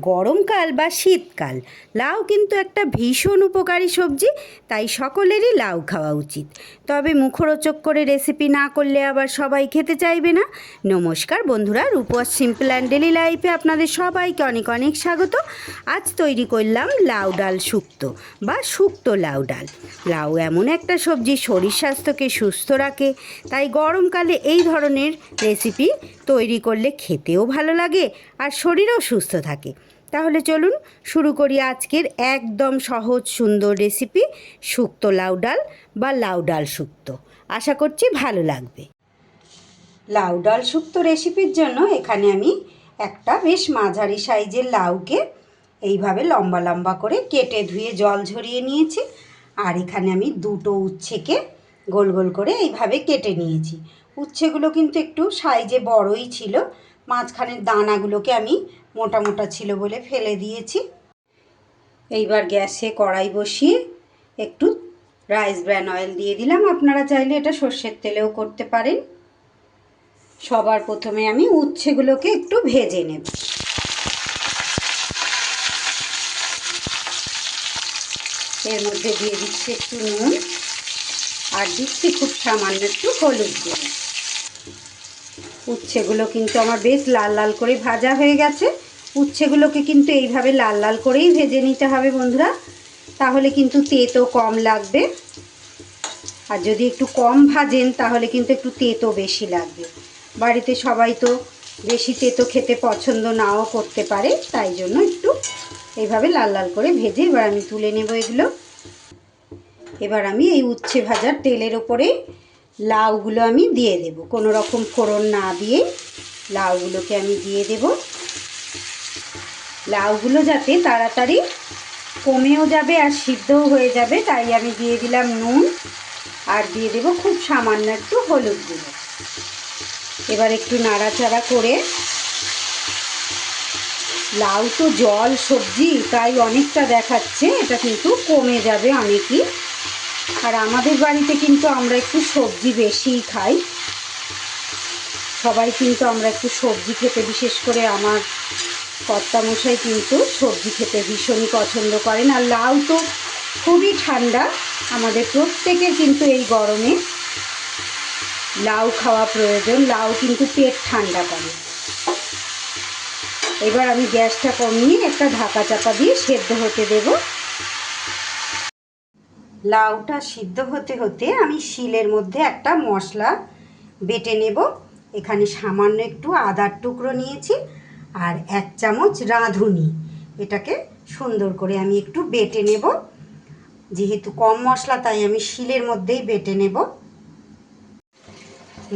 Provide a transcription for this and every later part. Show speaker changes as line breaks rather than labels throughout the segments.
গরমকাল বা শীতকাল। লাউ কিন্তু একটা ভীষণ উপকারী সবজি, তাই সকলেরই লাউ খাওয়া উচিত। তবে মুখরোচক করে রেসিপি না করলে আবার সবাই খেতে চাইবে না। নমস্কার বন্ধুরা রূপস সিম্পল অ্যান্ড ডেলি লাইফে আপনাদের সবাইকে অনেক অনেক স্বাগত। আজ তৈরি করলাম লাউ ডাল শুক্ত বা শুক্ত লাউ ডাল। লাউ এমন একটা সবজি, শরীর স্বাস্থ্যকে সুস্থ রাখে, তাই গরমকালে এই ধরনের রেসিপি তৈরি করলে খেতেও ভালো লাগে আর শরীরও সুস্থ থাকে। তাহলে চলুন শুরু করি আজকের একদম সহজ সুন্দর রেসিপি শুক্তো লাউ ডাল বা লাউ ডাল শুক্তো। আশা করছি ভালো লাগবে। লাউ ডাল শুক্তো রেসিপির জন্য এখানে আমি একটা বেশ মাঝারি সাইজের লাউকে এইভাবে লম্বা লম্বা করে কেটে ধুয়ে জল ঝরিয়ে নিয়েছি। আর এখানে আমি দুটো উচ্ছেকে গোল গোল করে এইভাবে কেটে নিয়েছি। উচ্ছেগুলো কিন্তু একটু সাইজে বড়ই ছিল। মাঝখানের দানাগুলোকে আমি মোটা মোটা ছিল বলে ফেলে দিয়েছি। এইবার গ্যাসে কড়াই বসিয়ে একটু রাইস ব্র্যান অয়েল দিয়ে দিলাম। আপনারা চাইলে এটা সর্ষের তেলেও করতে পারেন। সবার প্রথমে আমি উচ্ছেগুলোকে একটু ভেজে নেব। এর মধ্যে দিয়ে দিচ্ছি একটু নুন আর দিচ্ছি খুব সামান্য একটু হলুদ গুঁড়ো। উচ্ছেগুলো কিন্তু আমার বেশ লাল লাল করে ভাজা হয়ে গেছে। উচ্ছেগুলোকে কিন্তু এইভাবে লাল লাল করেই ভেজে নিতে হবে বন্ধুরা। তাহলে কিন্তু তেতো কম লাগবে। আর যদি একটু কম ভাজেন, তাহলে কিন্তু একটু তেতো বেশি লাগবে। বাড়িতে সবাই তো বেশি তেতো খেতে পছন্দ নাও করতে পারে, তাই জন্য একটু এইভাবে লাল লাল করে ভেজে এবার আমি তুলে নেব এগুলো। এবার আমি এই উচ্ছে ভাজার তেলের ওপরে লাউগুলো আমি দিয়ে দেব। কোনো রকম ফোড়ন না দিয়ে লাউগুলোকে আমি দিয়ে দেব। লাউগুলো যাতে তাড়াতাড়ি কমেও যাবে আর সিদ্ধও হয়ে যাবে, তাই আমি দিয়ে দিলাম নুন আর দিয়ে দেবো খুব সামান্য একটু হলুদ গুঁড়ো। এবার একটু নাড়াচাড়া করে লাউ তো জল, সবজি, তাই অনেকটা দেখাচ্ছে, এটা কিন্তু কমে যাবে অনেকই। আর আমাদের বাড়িতে কিন্তু আমরা একটু সবজি বেশিই খাই। সবাই কিন্তু আমরা একটু সবজি খেতে, বিশেষ করে আমার কর্তামশাই কিন্তু সবজি খেতে ভীষণই পছন্দ করেন আর লাউ তো খুবই ঠান্ডা। আমাদের প্রত্যেকের কিন্তু এই গরমে লাউ খাওয়া প্রয়োজন, লাউ কিন্তু পেট ঠান্ডা করে। এবার আমি গ্যাসটা কমিয়ে একটা ঢাকা চাপা দিয়ে সেদ্ধ হতে দেব। লাউটা সিদ্ধ হতে হতে আমি শিলের মধ্যে একটা মশলা বেটে নেব। এখানে সামান্য একটু আদার টুকরো নিয়েছি। আর এক চামচ রাঁধুনি। এটাকে সুন্দর করে আমি একটু বেটে নেব। যেহেতু কম মশলা, তাই আমি শিলের মধ্যেই বেটে নেব।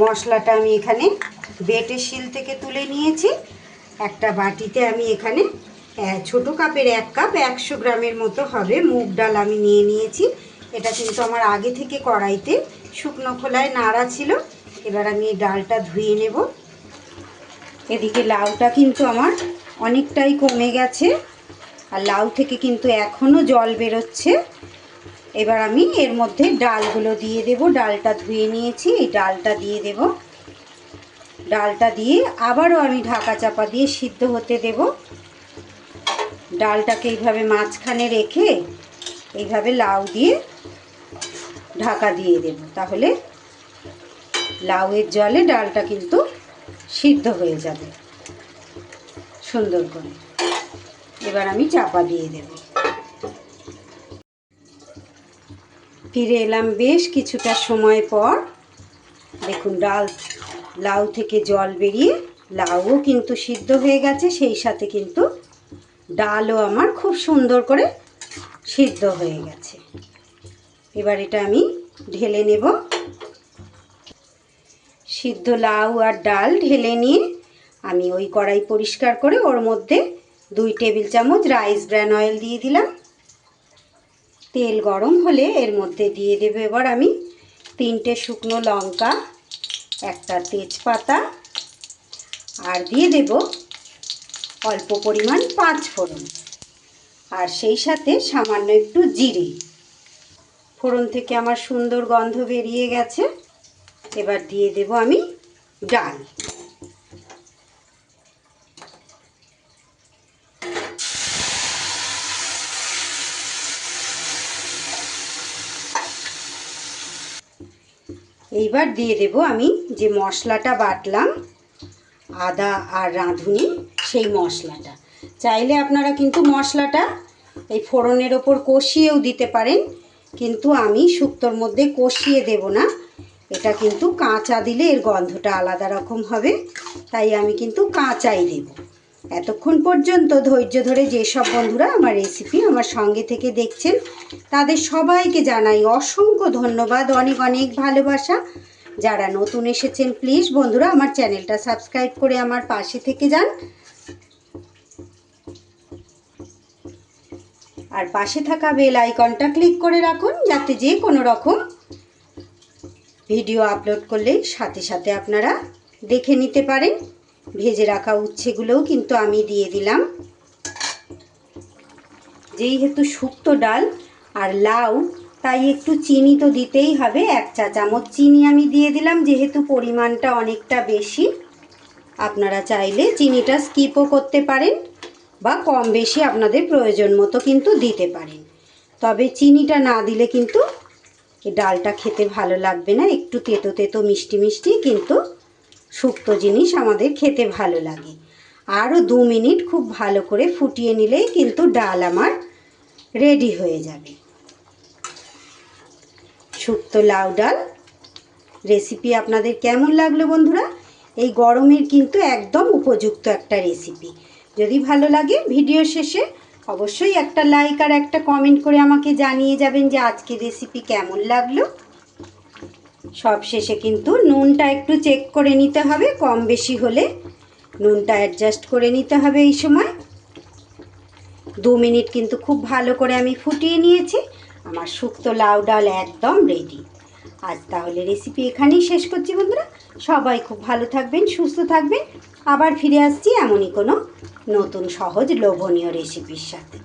মশলাটা আমি এখানে বেটে শিল থেকে তুলে নিয়েছি। একটা বাটিতে আমি এখানে ছোট কাপের এক কাপ একশো গ্রামের মতো হবে মুগ ডাল আমি নিয়ে নিয়েছি। এটা কিন্তু আমার আগে থেকে কড়াইতে শুকনো খোলায় নাড়া ছিল। এবার আমি ডালটা ধুয়ে নেব। এদিকে লাউটা কিন্তু আমার অনেকটাই কমে গেছে। আর লাউ থেকে কিন্তু এখনও জল বেরোচ্ছে। এবার আমি এর মধ্যে ডালগুলো দিয়ে দেব। ডালটা ধুয়ে নিয়েছি, এই ডালটা দিয়ে দেব। ডালটা দিয়ে আবারও আমি ঢাকা চাপা দিয়ে সিদ্ধ হতে দেব। ডালটাকে এইভাবে মাঝখানে রেখে এইভাবে লাউ দিয়ে ঢাকা দিয়ে দেব। তাহলে লাউয়ের জলে ডালটা কিন্তু সিদ্ধ হয়ে যাবে। সুন্দর করে। এবার আমি চাপা দিয়ে দেব। ফিরে এলাম বেশ কিছুটা সময় পর। দেখুন, ডাল, লাউ থেকে জল বেরিয়ে লাউও কিন্তু সিদ্ধ হয়ে গেছে, সেই সাথে কিন্তু ডালও আমার খুব সুন্দর করে সিদ্ধ হয়ে গেছে। এবার এটা আমি ঢেলে নেব। সিদ্ধ লাউ আর ডাল ঢেলে নিয়ে আমি ওই কড়াই পরিষ্কার করে ওর মধ্যে দুই টেবিল চামচ রাইস ব্র্যান অয়েল দিয়ে দিলাম। তেল গরম হলে এর মধ্যে দিয়ে দেবো এবার আমি তিনটে শুকনো লঙ্কা, একটা তেজপাতা আর দিয়ে দেব অল্প পরিমাণ পাঁচ ফোড়ন। আর সেই সাথে সামান্য একটু জিরে। ফোড়ন থেকে আমার সুন্দর গন্ধ বেরিয়ে গেছে। এবার দিয়ে দেব আমি ডাল। এইবার দিয়ে দেব আমি যে মশলাটা বাটলাম, আদা আর রাঁধুনি, সেই মশলাটা। চাইলে আপনারা কিন্তু মশলাটা এই ফোড়নের ওপর কষিয়েও দিতে পারেন, কিন্তু আমি শুক্তোর মধ্যে কষিয়ে দেব না। এটা কিন্তু কাঁচা দিলে এর গন্ধটা আলাদা রকম হবে, তাই আমি কিন্তু কাঁচাই দেব। এতক্ষণ পর্যন্ত ধৈর্য ধরে যেসব বন্ধুরা আমার রেসিপি আমার সঙ্গে থেকে দেখছেন, তাদের সবাইকে জানাই অসংখ্য ধন্যবাদ, অনেক অনেক ভালোবাসা। যারা নতুন এসেছেন প্লিজ বন্ধুরা আমার চ্যানেলটা সাবস্ক্রাইব করে আমার পাশে থেকে যান। আর পাশে থাকা বেল আইকনটা ক্লিক করে রাখুন, যাতে যে কোনো রকম ভিডিও আপলোড করলে সাথে সাথে আপনারা দেখে নিতে পারেন। ভেজে রাখা উচ্ছেগুলোও কিন্তু আমি দিয়ে দিলাম। যেহেতু শুক্তো ডাল আর লাউ, তাই একটু চিনি তো দিতেই হবে। এক চা চামচ চিনি আমি দিয়ে দিলাম, যেহেতু পরিমাণটা অনেকটা বেশি। আপনারা চাইলে চিনিটা স্কিপও করতে পারেন বা কম বেশি আপনাদের প্রয়োজন মতো কিন্তু দিতে পারেন। তবে চিনিটা না দিলে কিন্তু এই ডালটা খেতে ভালো লাগবে না? একটু তেতো তেতো, মিষ্টি মিষ্টি, কিন্তু শুক্তো জিনিস আমাদের খেতে ভালো লাগে। আরও দু মিনিট খুব ভালো করে ফুটিয়ে নিলেই কিন্তু ডাল আমার রেডি হয়ে যাবে। শুক্তো লাউ ডাল, রেসিপি আপনাদের কেমন লাগল বন্ধুরা? এই গরমের কিন্তু একদম উপযুক্ত একটা রেসিপি। যদি ভালো লাগে ভিডিও শেষে অবশ্যই একটা লাইক আর একটা কমেন্ট করে আমাকে জানিয়ে যাবেন যে আজকে রেসিপি কেমন লাগল। সব শেষে কিন্তু নুনটা একটু চেক করে নিতে হবে, কম বেশি হলে নুনটা অ্যাডজাস্ট করে নিতে হবে এই সময়। দু মিনিট কিন্তু খুব ভালো করে আমি ফুটিয়ে নিয়েছি, আমার শুক্তো লাউ ডাল একদম রেডি আজ তাহলে রেসিপি এখানেই শেষ করছি বন্ধুরা, সবাই খুব ভালো থাকবেন, সুস্থ থাকবেন, আবার ফিরে আসছি এমনই কোনো নতুন সহজ লোভনীয় রেসিপির সাথে।